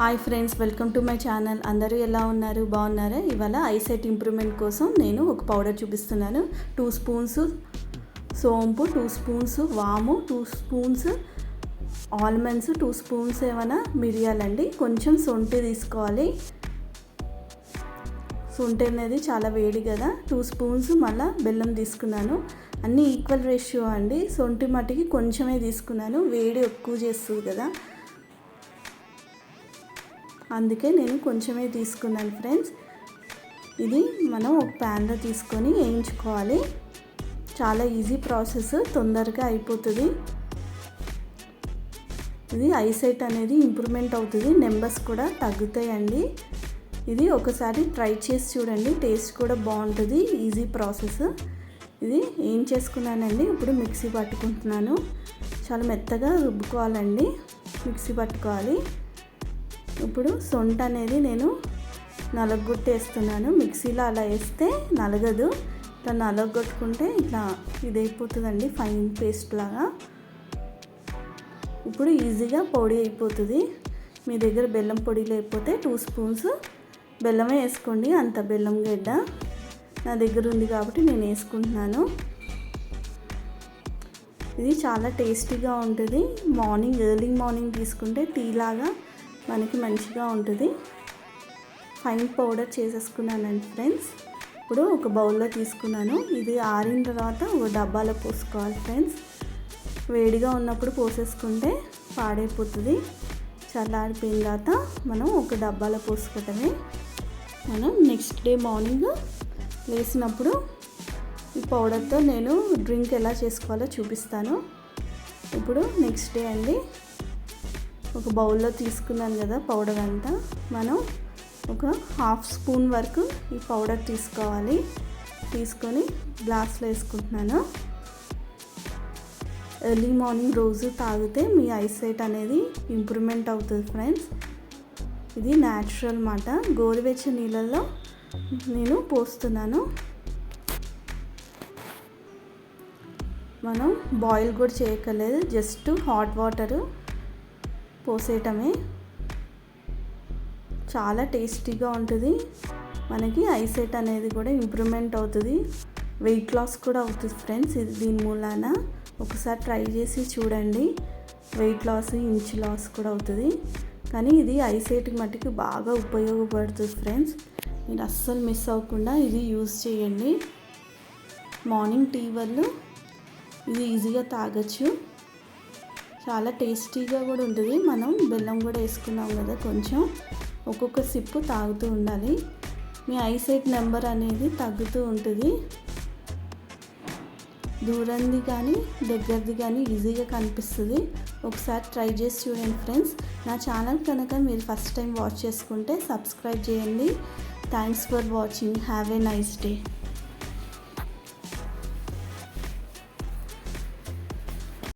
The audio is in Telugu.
Hi friends welcome to my channel. అందరూ ఎలా ఉన్నారు? బాగున్నారా? ఇవాళ ఐసైట్ ఇంప్రూవ్మెంట్ కోసం నేను ఒక పౌడర్ చూపిస్తున్నాను. టూ స్పూన్స్ సోంపు టూ స్పూన్స్ వాము two spoons almonds two spoons ఏమైనా మిరియాలండి కొంచెం సొంటి తీసుకోవాలి. సొంటి అనేది చాలా వేడి కదా. టూ స్పూన్స్ మళ్ళీ బెల్లం తీసుకున్నాను. అన్నీ ఈక్వల్ రేషియో అండి. సొంటి మట్టికి కొంచెమే తీసుకున్నాను. వేడి ఎక్కువ చేస్తుంది కదా. అందుకే నేను కొంచెమే తీసుకున్నాను ఫ్రెండ్స్. ఇది మనం ఒక ప్యాన్లో తీసుకొని వేయించుకోవాలి. చాలా ఈజీ ప్రాసెస్ తొందరగా అయిపోతుంది. ఇది ఐసైట్ అనేది ఇంప్రూవ్మెంట్ అవుతుంది. నెంబర్స్ కూడా తగ్గుతాయండి. ఇది ఒకసారి ట్రై చేసి చూడండి. టేస్ట్ కూడా బాగుంటుంది. Easy process. ఇది ఏం చేసుకున్నానండి? ఇప్పుడు మిక్సీ పట్టుకుంటున్నాను. చాలా మెత్తగా రుబ్బుకోవాలండి. మిక్సీ పట్టుకోవాలి. ఇప్పుడు సొంట అనేది నేను నలగొట్టేస్తున్నాను. మిక్సీలో అలా వేస్తే నలగదు. ఇట్లా నలగొట్టుకుంటే ఇట్లా ఇది అయిపోతుందండి ఫైన్ పేస్ట్ లాగా. ఇప్పుడు ఈజీగా పొడి అయిపోతుంది. మీ దగ్గర బెల్లం పొడి లేకపోతే టూ స్పూన్స్ బెల్లమే వేసుకోండి అంత బెల్లం గడ్డ నా దగ్గర ఉంది కాబట్టి నేను వేసుకుంటున్నాను. ఇది చాలా టేస్టీగా ఉంటుంది. మార్నింగ్ ఎర్లీ మార్నింగ్ తీసుకుంటే టీ లాగా మనకి మంచిగా ఉంటుంది. ఫైన్ పౌడర్ చేసేసుకున్నానండి ఫ్రెండ్స్ ఇప్పుడు ఒక బౌల్లో తీసుకున్నాను. ఇది ఆరిన తర్వాత ఒక డబ్బాలో పోసుకోవాలి ఫ్రెండ్స్ వేడిగా ఉన్నప్పుడు పోసేసుకుంటే పాడైపోతుంది. చల్లారిపోయిన తర్వాత మనం ఒక డబ్బాలో పోసుకోవటమే. మనం నెక్స్ట్ డే మార్నింగ్ లేచినప్పుడు ఈ పౌడర్తో నేను డ్రింక్ ఎలా చేసుకోవాలో చూపిస్తాను. ఇప్పుడు నెక్స్ట్ డే అండి. ఒక బౌల్లో తీసుకున్నాను కదా పౌడర్ అంతా. మనం ఒక హాఫ్ స్పూన్ వరకు ఈ పౌడర్ తీసుకోవాలి. తీసుకొని గ్లాస్లో వేసుకుంటున్నాను. ఎర్లీ మార్నింగ్ రోజు తాగితే మీ ఐసైట్ అనేది ఇంప్రూవ్మెంట్ అవుతుంది ఫ్రెండ్స్. ఇది న్యాచురల్ మాట. గోరువెచ్చని నీళ్ళల్లో నేను పోస్తున్నాను. మనం బాయిల్ కూడా చేయక్కర్లేదు. జస్ట్ హాట్ వాటరు పోసేయటమే. చాలా టేస్టీగా ఉంటుంది. మనకి ఐసెట్ అనేది కూడా ఇంప్రూవ్మెంట్ అవుతుంది. వెయిట్ లాస్ కూడా అవుతుంది ఫ్రెండ్స్ ఇది దీని మూలాన. ఒకసారి ట్రై చేసి చూడండి. వెయిట్ లాస్ ఇంచ్ లాస్ కూడా అవుతుంది. కానీ ఇది ఐసెట్ మట్టుకు బాగా ఉపయోగపడుతుంది ఫ్రెండ్స్. మీరు అస్సలు మిస్ అవ్వకుండా ఇది యూజ్ చేయండి. మార్నింగ్ టీ వల్ల ఇది ఈజీగా తాగొచ్చు. చాలా టేస్టీగా కూడా ఉంటుంది. మనం బెల్లం కూడా వేసుకున్నాం కదా కొంచెం. ఒక్కొక్క సిప్పు తాగుతూ ఉండాలి. మీ ఐసైట్ నెంబర్ అనేది తగ్గుతూ ఉంటుంది. దూరంది కానీ దగ్గరది కానీ ఈజీగా కనిపిస్తుంది. ఒకసారి ట్రై చేసి చూడండి ఫ్రెండ్స్. నా ఛానల్ కనుక మీరు ఫస్ట్ టైం వాచ్ చేసుకుంటే సబ్స్క్రైబ్ చేయండి. Thanks for watching. Have a nice day.